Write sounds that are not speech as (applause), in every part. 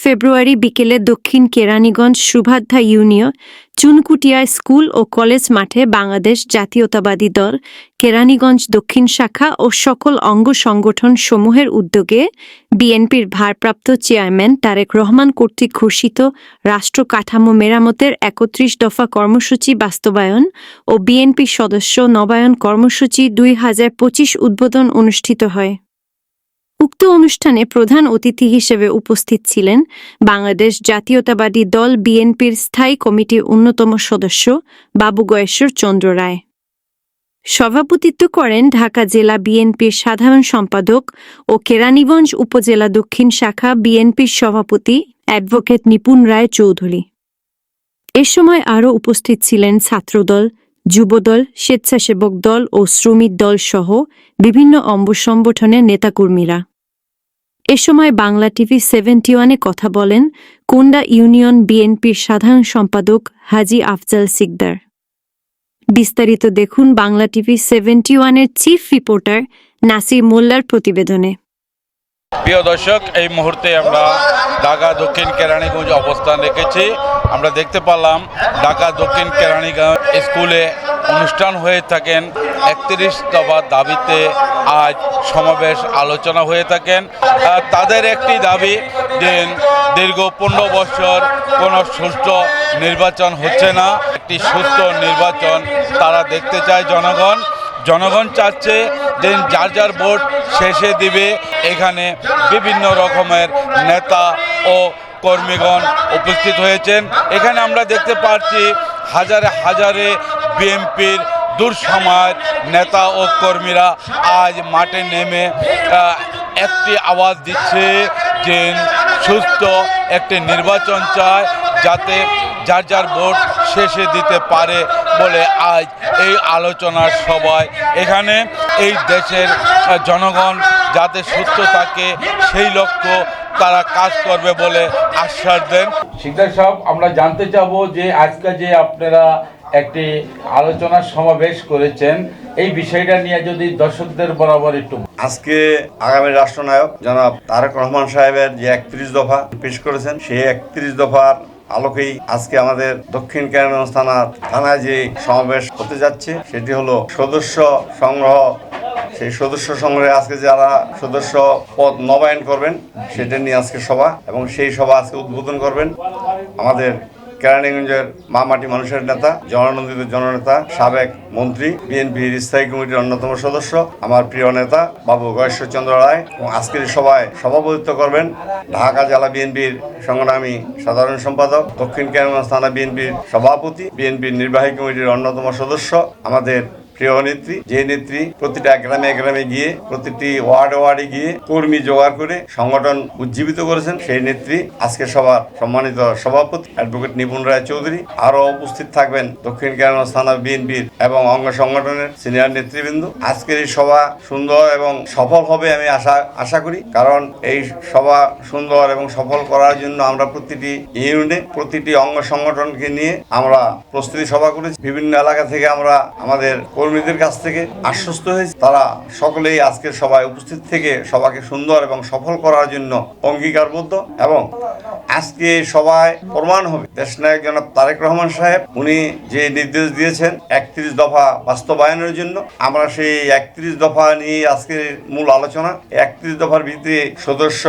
ফেব্রুয়ারি বিকেলে দক্ষিণ Keraniganj Subhadra union Chunkutia school ও কলেজ মাঠে বাংলাদেশ জাতীয়তাবাদী দল, কেরানীগঞ্জ দক্ষিণ শাখা ও সকল অঙ্গ সংগঠন সমূহের উদ্যোগে বিএনপির ভারপ্রাপ্ত চেয়ারম্যান তারেক রহমান কর্তৃক ঘোষিত রাষ্ট্র কাঠামো মেরামতের একত্রিশ দফা কর্মসূচি বাস্তবায়ন ও বিএনপি সদস্য নবায়ন কর্মসূচি দুই হাজার পঁচিশ উদ্বোধন অনুষ্ঠিত হয়। উক্ত অনুষ্ঠানে প্রধান অতিথি হিসেবে উপস্থিত ছিলেন বাংলাদেশ জাতীয়তাবাদী দল বিএনপির স্থায়ী কমিটির অন্যতম সদস্য বাবু গয়েশ্বর চন্দ্র রায়। সভাপতিত্ব করেন ঢাকা জেলা বিএনপির সাধারণ সম্পাদক ও কেরানীগঞ্জ উপজেলা দক্ষিণ শাখা বিএনপির সভাপতি অ্যাডভোকেট নিপুণ রায় চৌধুরী। এ সময় আরও উপস্থিত ছিলেন ছাত্রদল, যুবদল, স্বেচ্ছাসেবক দল ও শ্রমিক দল সহ বিভিন্ন অঙ্গ সংগঠনের নেতাকর্মীরা। এ সময় বাংলা টিভি সেভেন্টি ওয়ানে কথা বলেন কোন্ডা ইউনিয়ন বিএনপির সাধারণ সম্পাদক হাজি আফজাল সিকদার। বিস্তারিত দেখুন বাংলা টিভি সেভেন্টি ওয়ানের চিফ রিপোর্টার নাসির মোল্লার প্রতিবেদনে। প্রিয় দর্শক, এই মুহূর্তে আমরা ঢাকা দক্ষিণ কেরানীগঞ্জ অবস্থান রেখেছি। আমরা দেখতে পারলাম ঢাকা দক্ষিণ কেরানীগঞ্জ স্কুলে অনুষ্ঠান হয়ে থাকেন একত্রিশ দফা দাবিতে আজ সমাবেশ আলোচনা হয়ে থাকেন। তাদের একটি দাবি দীর্ঘ পনেরো বছর কোনো সুষ্ঠু নির্বাচন হচ্ছে না। একটি সুস্থ নির্বাচন তারা দেখতে চায় জনগণ। জনগণ চাচ্ছে যে যার যার ভোট শেষে দিবে। এখানে বিভিন্ন রকমের নেতা ও কর্মীগণ উপস্থিত হয়েছেন। এখানে আমরা দেখতে পাচ্ছি হাজারে হাজারে বিএনপির দুঃসময়ের নেতা ও কর্মীরা আজ মাঠে নেমে একটি আওয়াজ দিচ্ছে যে সুস্থ একটি নির্বাচন চায় যাতে যার যার ভোট শেষে দিতে পারে বলে আজ এই আলোচনার সবাই এখানে এই দেশের জনগণ যাতে সুস্থ থাকে সেই লক্ষ্য তারা কাজ করবে বলে আশ্বাস দেন। শিকদার সাহেব, আমরা জানতে চাবো যে আজকে যে আপনারা একটি আলোচনার সমাবেশ করেছেন। এই বিষয়টা নিয়ে যদি দর্শকদের বরাবর একটু আজকে আগামী রাষ্ট্রনায়ক জনাব তারেক রহমান সাহেবের যে একত্রিশ দফা পেশ করেছেন, সেই একত্রিশ দফার আলোকেই আজকে আমাদের দক্ষিণ কেরানীগঞ্জ থানার থানায় যে সমাবেশ হতে যাচ্ছে, সেটি হলো সদস্য সংগ্রহ। সেই সদস্য সংগ্রহে আজকে যারা সদস্য পদ নবায়ন করবেন, সেটা নিয়ে আজকে সভা এবং সেই সভা আজকে উদ্বোধন করবেন আমাদের কেরানীগঞ্জের মামাটি মানুষের নেতা জনানন্দিত জননেতা, সাবেক মন্ত্রী, বিএনপির স্থায়ী কমিটির অন্যতম সদস্য, আমার প্রিয় নেতা বাবু গয়েশ্বরচন্দ্র রায়। এবং আজকের সভায় সভাপতিত্ব করবেন ঢাকা জেলা বিএনপির সংগ্রামী সাধারণ সম্পাদক, দক্ষিণ কেরানীগঞ্জ থানা বিএনপির সভাপতি, বিএনপির নির্বাহী কমিটির অন্যতম সদস্য, আমাদের প্রিয় নেত্রী, যে নেত্রী প্রতিটা গ্রামে গ্রামে গিয়ে, প্রতিটি ওয়ার্ড ওয়ার্ডে গিয়ে কর্মী জোগাড় করে সংগঠন উজ্জীবিত করেছেন, সেই নেত্রী আজকে সবার সম্মানিত সভাপতি অ্যাডভোকেট নিপুণ রায় চৌধুরী আরও উপস্থিত থাকবেন দক্ষিণ কেরানীগঞ্জ থানা বিএনপির এবং অঙ্গ সংগঠনের সিনিয়র নেতৃবৃন্দ। আজকের এই সভা সুন্দর এবং সফল হবে আমি আশা আশা করি, কারণ এই সভা সুন্দর এবং সফল করার জন্য আমরা প্রতিটি ইউনিটে, প্রতিটি অঙ্গ সংগঠনকে নিয়ে আমরা প্রস্তুতি সভা করেছি। বিভিন্ন এলাকা থেকে আমরা আমাদের কর্মীদের কাছ থেকে আশ্বস্ত হয়েছি। তারা সকলেই আজকের সভায় উপস্থিত থেকে সভাকে সুন্দর এবং সফল করার জন্য অঙ্গীকারবদ্ধ এবং আজকে সভায় প্রমাণ হবে। দেশ দেশনায়ক জনাব তারেক রহমান সাহেব, উনি যে নির্দেশ দিয়েছেন একত্রিশ দফা বাস্তবায়নের জন্য, আমরা সেই একত্রিশ দফা নিয়ে আজকের মূল আলোচনা। একত্রিশ দফার ভিত্তিতে সদস্য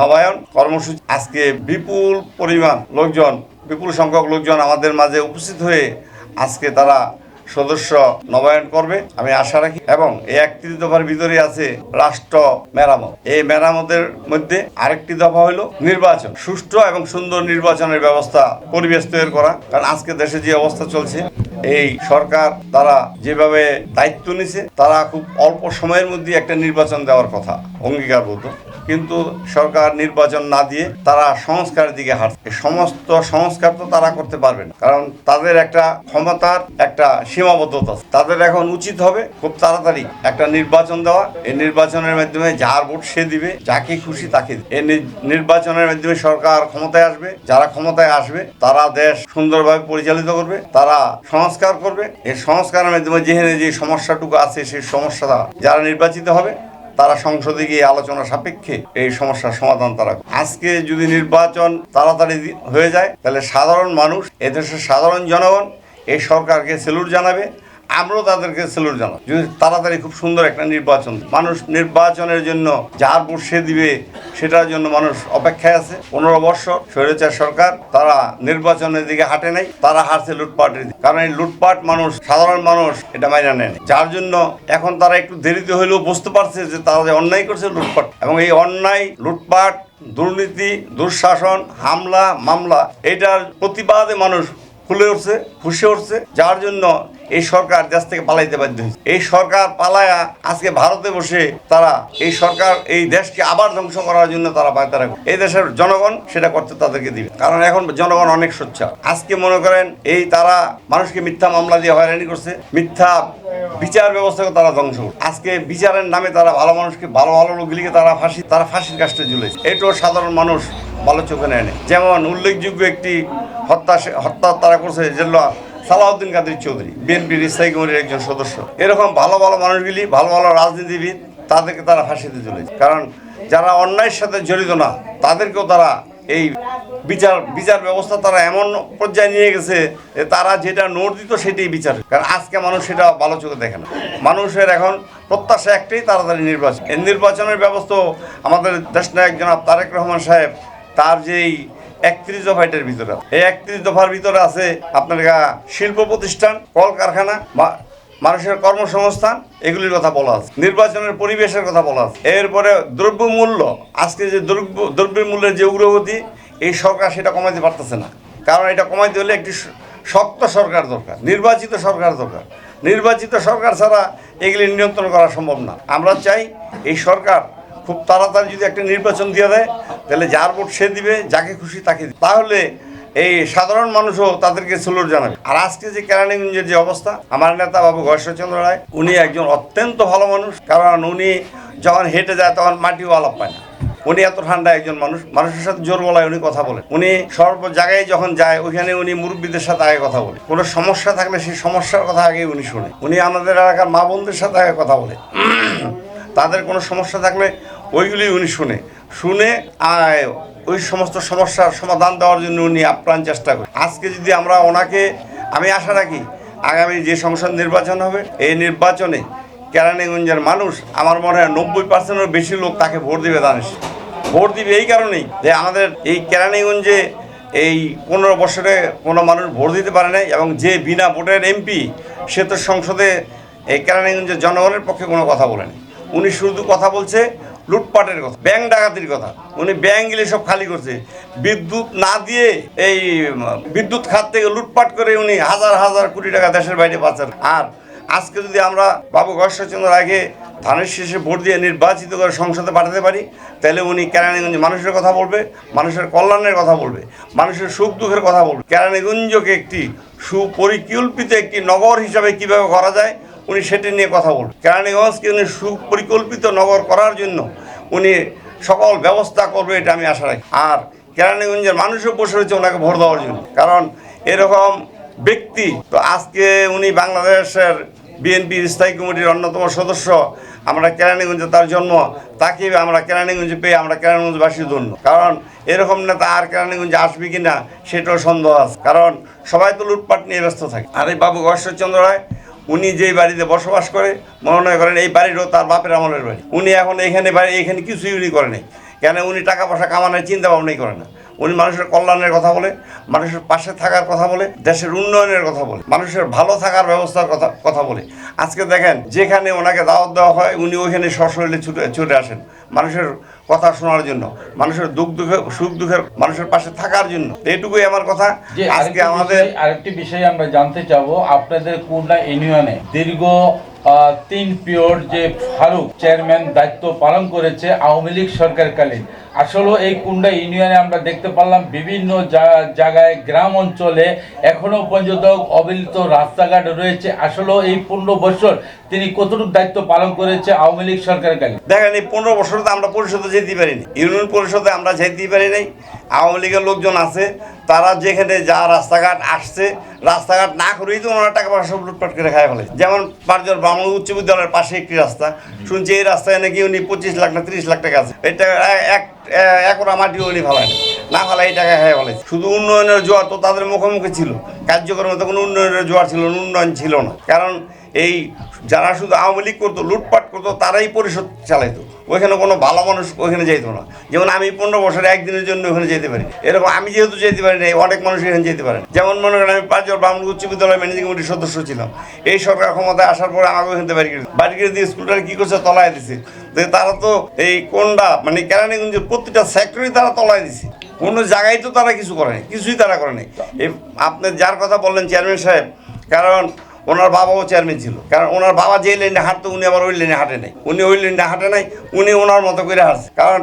নবায়ন কর্মসূচি। আজকে বিপুল পরিমাণ লোকজন, বিপুল সংখ্যক লোকজন আমাদের মাঝে উপস্থিত হয়ে আজকে তারা সদস্য নবায়ন করবে, আমি আশা রাখি। এবং এই একটি দফার ভিতরে আছে রাষ্ট্র মেরামত। এই মেরামতের মধ্যে আরেকটি দফা হলো নির্বাচন। সুষ্ঠু এবং সুন্দর নির্বাচনের ব্যবস্থা, পরিবেশ তৈরি করা। কারণ আজকে দেশে যে অবস্থা চলছে এই সরকার তারা যেভাবে দায়িত্ব নিছে, তারা খুব অল্প সময়ের মধ্যে একটা নির্বাচন দেওয়ার কথা, অঙ্গীকারবদ্ধ। কিন্তু সরকার নির্বাচন না দিয়ে তারা সংস্কারের দিকে হাঁটছে। সমস্ত সংস্কার তো তারা করতে পারবে না। কারণ তাদের একটা ক্ষমতার একটা সীমাবদ্ধতা তাদের এখন উচিত হবে খুব তাড়াতাড়ি একটা নির্বাচন দেওয়া। এই নির্বাচনের মাধ্যমে যার ভোট সে দিবে, যাকে খুশি তাকে। এই নির্বাচনের মাধ্যমে সরকার ক্ষমতায় আসবে, যারা ক্ষমতায় আসবে, তারা দেশ সুন্দরভাবে পরিচালিত করবে, তারা সংস্কার করবে। এই সংস্কারের মাধ্যমে যেখানে যে সমস্যাটুকু আছে, সেই সমস্যা যারা নির্বাচিত হবে, তারা সংসদে গিয়ে আলোচনা সাপেক্ষে এই সমস্যার সমাধান তারা আজকে যদি নির্বাচন তাড়াতাড়ি হয়ে যায়, তাহলে সাধারণ মানুষ, এদেশের সাধারণ জনগণ, এই সরকারকে সেলুট জানাবে। আমরাও তাদেরকে সেলুট জানাব যদি তাড়াতাড়ি খুব সুন্দর একটা নির্বাচন, মানুষ নির্বাচনের জন্য যার ভোট সে দিবে, সেটার জন্য মানুষ অপেক্ষায় আছে। পনেরো বছর স্বৈরাচার সরকার, তারা নির্বাচনের দিকে হাঁটে নাই, তারা হারছে লুটপাটের দিকে। কারণ এই লুটপাট মানুষ, সাধারণ মানুষ এটা মাইনা নেয় যার জন্য এখন তারা একটু দেরিতে হলেও বুঝতে পারছে যে তারা যে অন্যায় করছে লুটপাট। এবং এই অন্যায়, লুটপাট, দুর্নীতি, দুঃশাসন, হামলা, মামলা, এটার প্রতিবাদে মানুষ ফুলে উঠছে, ফুসে উঠছে। যার জন্য এই সরকার দেশ থেকে পালাইতে বাধ্য হয়েছে। এই সরকার পালায়া আজকে ভারতে বসে তারা এই সরকার, এই দেশকে আবার ধ্বংস করার জন্য তারা পায়তারা। এই দেশের জনগণ সেটা করতে তাদেরকে দিবে। কারণ এখন জনগণ অনেক সোচ্চার। আজকে মনে করেন এই তারা মানুষকে মিথ্যা মামলা দিয়ে হয়রানি করছে। মিথ্যা বিচার ব্যবস্থাকে তারা ধ্বংস করছে। আজকে বিচারের নামে তারা ভালো মানুষকে, ভালো ভালো লোকগুলিকে তারা ফাঁসি, তারা ফাঁসির কাজটা ঝুলেছে এটাও সাধারণ মানুষ ভালো চোখে নেয়নি। যেমন উল্লেখযোগ্য একটি হত্যা হত্যা তারা করছে যেগুলো সালাউদ্দিন কাদের চৌধুরী, বিএনপির স্থায়ী কমিটির একজন সদস্য। এরকম ভালো ভালো মানুষগুলি, ভালো ভালো রাজনীতিবিদ, তাদেরকে তারা ফাঁসিতে চলেছে কারণ যারা অন্যায়ের সাথে জড়িত না, তাদেরকেও তারা এই বিচার বিচার ব্যবস্থা তারা এমন পর্যায়ে নিয়ে গেছে যে তারা যেটা নোট দিত সেটাই বিচার কারণ আজকে মানুষ সেটা ভালো চোখে দেখে না। মানুষের এখন প্রত্যাশা একটাই, তাড়াতাড়ি নির্বাচন। এই নির্বাচনের ব্যবস্থা আমাদের দেশ নায়ক জনাব তারেক রহমান সাহেব তার যেই একত্রিশ দফাইটের ভিতরে এই একত্রিশ দফার ভিতরে আছে আপনার শিল্প প্রতিষ্ঠান, কলকারখানা মানুষের কর্মসংস্থান, এগুলির কথা বলা আছে। নির্বাচনের পরিবেশের কথা বলা আছে। এরপরে দ্রব্যমূল্য, আজকে যে দ্রব্য দ্রব্যের মূল্যের যে উগ্রগতি, এই সরকার সেটা কমাইতে পারতেছে না। কারণ এটা কমাইতে হলে একটি শক্ত সরকার দরকার, নির্বাচিত সরকার দরকার। নির্বাচিত সরকার ছাড়া এগুলি নিয়ন্ত্রণ করা সম্ভব না। আমরা চাই এই সরকার খুব তাড়াতাড়ি যদি একটা নির্বাচন দিয়ে দেয়, তাহলে যার ভোট সে দিবে, যাকে খুশি তাকে দিবে। তাহলে এই সাধারণ মানুষও তাদেরকে সুলুর জানাবে। আর আজকে যে কেরানীগঞ্জের যে অবস্থা, আমার নেতা বাবু গয়েশ্বরচন্দ্র রায়, উনি একজন অত্যন্ত ভালো মানুষ। কারণ উনি যখন হেঁটে যায়, তখন মাটিও আলাপ পায় না। উনি এত ঠান্ডা একজন মানুষ। মানুষের সাথে জোর গলায় উনি কথা বলেন। উনি সর্ব জায়গায় যখন যায়, ওইখানে উনি মুরব্বীদের সাথে আগে কথা বলে কোনো সমস্যা থাকলে সেই সমস্যার কথা আগে উনি শোনে উনি আমাদের এলাকার মা বোনদের সাথে আগে কথা বলে (clears throat) তাদের কোনো সমস্যা থাকলে ওইগুলি উনি শুনে। শুনে ওই সমস্ত সমস্যার সমাধান দেওয়ার জন্য উনি আপ্রাণ চেষ্টা করেন। আজকে যদি আমরা ওনাকে, আমি আশা রাখি, আগামী যে সংসদ নির্বাচন হবে, এই নির্বাচনে কেরানীগঞ্জের মানুষ আমার মনে হয় নব্বই পার্সেন্টের বেশি লোক তাকে ভোট দিবে দানিশ। ভোট দিবে এই কারণেই যে আমাদের এই কেরানীগঞ্জে এই পনেরো বছরে কোনো মানুষ ভোট দিতে পারে নাই এবং যে বিনা ভোটের এমপি, সে তো সংসদে এই কেরানীগঞ্জের জনগণের পক্ষে কোনো কথা বলেনি। উনি শুধু কথা বলছে লুটপাটের কথা, ব্যাংক ডাকাতির কথা। উনি ব্যাংকগুলি সব খালি করছে। বিদ্যুৎ না দিয়ে এই বিদ্যুৎ খাত থেকে লুটপাট করে উনি হাজার হাজার কোটি টাকা দেশের বাইরে পাচার। আর আজকে যদি আমরা বাবু গশ্বরচন্দ্র আগে ধানের শেষে ভোট দিয়ে নির্বাচিত করে সংসদে পাঠাতে পারি, তাহলে উনি কেরানীগঞ্জ মানুষের কথা বলবে, মানুষের কল্যাণের কথা বলবে, মানুষের সুখ দুঃখের কথা বলবে। কেরানীগঞ্জকে একটি সুপরিকল্পিত একটি নগর হিসাবে কীভাবে করা যায় উনি সেটি নিয়ে কথা বলবেন কেরানীগঞ্জকে উনি সুপরিকল্পিত নগর করার জন্য উনি সকল ব্যবস্থা করবে এটা আমি আশা রাখি। আর কেরানীগঞ্জের মানুষও বসে রয়েছে ওনাকে ভোট দেওয়ার জন্য। কারণ এরকম ব্যক্তি, তো আজকে উনি বাংলাদেশের বিএনপির স্থায়ী কমিটির অন্যতম সদস্য, আমরা কেরানীগঞ্জে তার জন্ম, তাকে আমরা কেরানীগঞ্জে পেয়ে আমরা কেরানীগঞ্জবাসীর জন্য কারণ এরকম নেতা আর কেরানীগঞ্জে আসবে কি না সেটাও সন্দেহ আছে। কারণ সবাই তো লুটপাট নিয়ে ব্যস্ত থাকে। আর এই বাবু গশ্বরচন্দ্র রায় উনি যেই বাড়িতে বসবাস করে মনে করেন, এই বাড়িরও তার বাপের আমলের বাড়ি। উনি এখন এখানে বাড়ি এখানে কিছুই উনি করেনি। কেন উনি টাকা পয়সা কামানোর চিন্তা ভাবনাই করে না। উনি মানুষের কল্যাণের কথা বলে মানুষের পাশে থাকার কথা বলে দেশের উন্নয়নের কথা বলে মানুষের ভালো থাকার ব্যবস্থার কথা কথা বলে। আজকে দেখেন যেখানে ওনাকে দাওয়াত দেওয়া হয় উনি ওইখানে সশরীরে ছুটে ছুটে আসেন মানুষের কথা শোনার জন্য মানুষের দুঃখ দুঃখে সুখ দুঃখের মানুষের পাশে থাকার জন্য। এইটুকুই আমার কথা। আজকে আমাদের আরেকটি বিষয় আমরা জানতে চাবো আপনাদের কুন্ডা ইউনিয়নে দীর্ঘ তিন পিওর যে ফারুক চেয়ারম্যান দায়িত্ব পালন করেছে আওয়ামী লীগ সরকারকালীন। আসলে এই কুন্ডা ইউনিয়নে আমরা দেখতে পারলাম বিভিন্ন জায়গায়, গ্রাম অঞ্চলে এখনও পর্যন্ত অবিলিত রাস্তাঘাট রয়েছে। আসলে এই পনেরো বছর তিনি কতটুকু দায়িত্ব পালন করেছে আওয়ামী লীগ সরকারের কাছে? দেখেন, এই পনেরো বছর তো আমরা পরিষদে যেতে পারিনি। ইউনিয়ন পরিষদে আমরা যেতে পারি নাই। আওয়ামী লীগের লোকজন আছে, তারা যেখানে যা রাস্তাঘাট আসছে, রাস্তাঘাট না করেই তো ওনারা টাকা পয়সা লুটপাট করে খায় ফেলে। যেমন পাঁচজন ব্রাহ্মণ উচ্চ বিদ্যালয়ের পাশে একটি রাস্তা। শুনছি এই রাস্তায় নাকি উনি পঁচিশ লাখ না তিরিশ লাখ টাকা আছে। এটা এক এক ওরা মাটি উনি ফেলায়। না। না ফেলাই টাকা খায় ফেলে শুধু উন্নয়নের জোয়ার তো তাদের মুখোমুখি ছিল। কার্যক্রমে তো কোনো উন্নয়নের জোয়ার ছিল উন্নয়ন ছিল না। কারণ এই যারা শুধু আওয়ামী লীগ করতো, লুটপাট করতো, তারাই পরিষদ চালাইতো। ওইখানে কোনো ভালো মানুষ ওইখানে যেত না। যেমন আমি পনেরো বছরে একদিনের জন্য ওখানে যেতে পারি। এরকম আমি যেহেতু যেতে পারি না, অনেক মানুষ এখানে যেতে পারে যেমন মনে করেন, আমি পাঁচজন ব্রাহ্মণ উচ্চ বিদ্যালয় ম্যানেজিং কমিটির সদস্য ছিলাম। এই সরকার ক্ষমতায় আসার পরে আমাকে ওখান বাড়ি করে বাড়ি করে দিয়ে স্কুলটা কী করছে? তলায় দিছে। তারা তো এই কোনটা মানে কেরানীগঞ্জের প্রতিটা সেক্টরই তারা তলায় দিছে। কোনো জায়গায় তো তারা কিছু করে কিছুই তারা করে নাই। এই আপনি যার কথা বললেন চেয়ারম্যান সাহেব, কারণ ওনার বাবাও চেয়ারম্যান ছিল, কারণ ওনার বাবা যে লাইনে হাঁটতো, উনি আবার ওই লাইনে হাঁটে নাই। উনি ওই লাইনে হাঁটে নাই, উনি ওনার মতো করে হাঁটছে। কারণ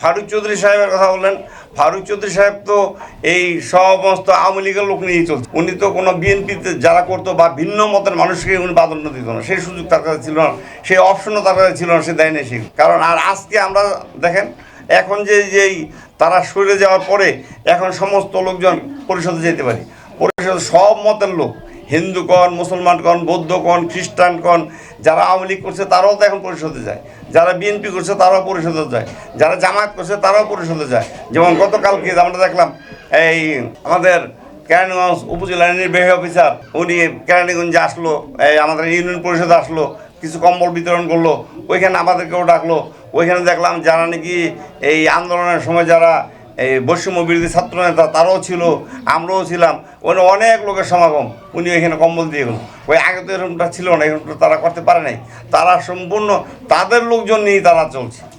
ফারুক চৌধুরী সাহেবের কথা বললেন, ফারুক চৌধুরী সাহেব তো এই সমস্ত আওয়ামী লীগের লোক নিয়েই চলছে। উনি তো কোনো বিএনপিতে যারা করতো বা ভিন্ন মতের মানুষকে উনি প্রাধান্য দিত না। সেই সুযোগ তার কাছে ছিল না, সেই অপশনও তার কাছে ছিল না, সে দেয় সে কারণ আর আজকে আমরা দেখেন, এখন যে, যেই তারা সরে যাওয়ার পরে এখন সমস্ত লোকজন পরিষদে যেতে পারি। পরিষদ সব মতের লোক হিন্দু কন মুসলমান কন বৌদ্ধ কন খ্রিস্টান কন যারা আওয়ামী লীগ করছে তারাও তো এখন পরিষদে যায়। যারা বিএনপি করছে তারাও পরিষদে যায়। যারা জামায়াত করছে তারাও পরিষদে যায়। যেমন গতকালকে আমরা দেখলাম এই আমাদের কেরানীগঞ্জ উপজেলা নির্বাহী অফিসার, উনি কেরানীগঞ্জে আসলো, এই আমাদের ইউনিয়ন পরিষদে আসলো। কিছু কম্বল বিতরণ করল, ওইখানে আমাদেরকেও ডাকলো। ওইখানে দেখলাম যারা নাকি এই আন্দোলনের সময় যারা এই বৈষম্য বিরোধী ছাত্র নেতা তারাও ছিল, আমরাও ছিলাম। ওখানে অনেক লোকের সমাগম, উনি ওইখানে কম্বল দিয়ে গেল। ওই আগে তো এরকমটা ছিল না, এরকমটা তারা করতে পারে নাই। তারা সম্পূর্ণ তাদের লোকজন নিয়েই তারা চলছে।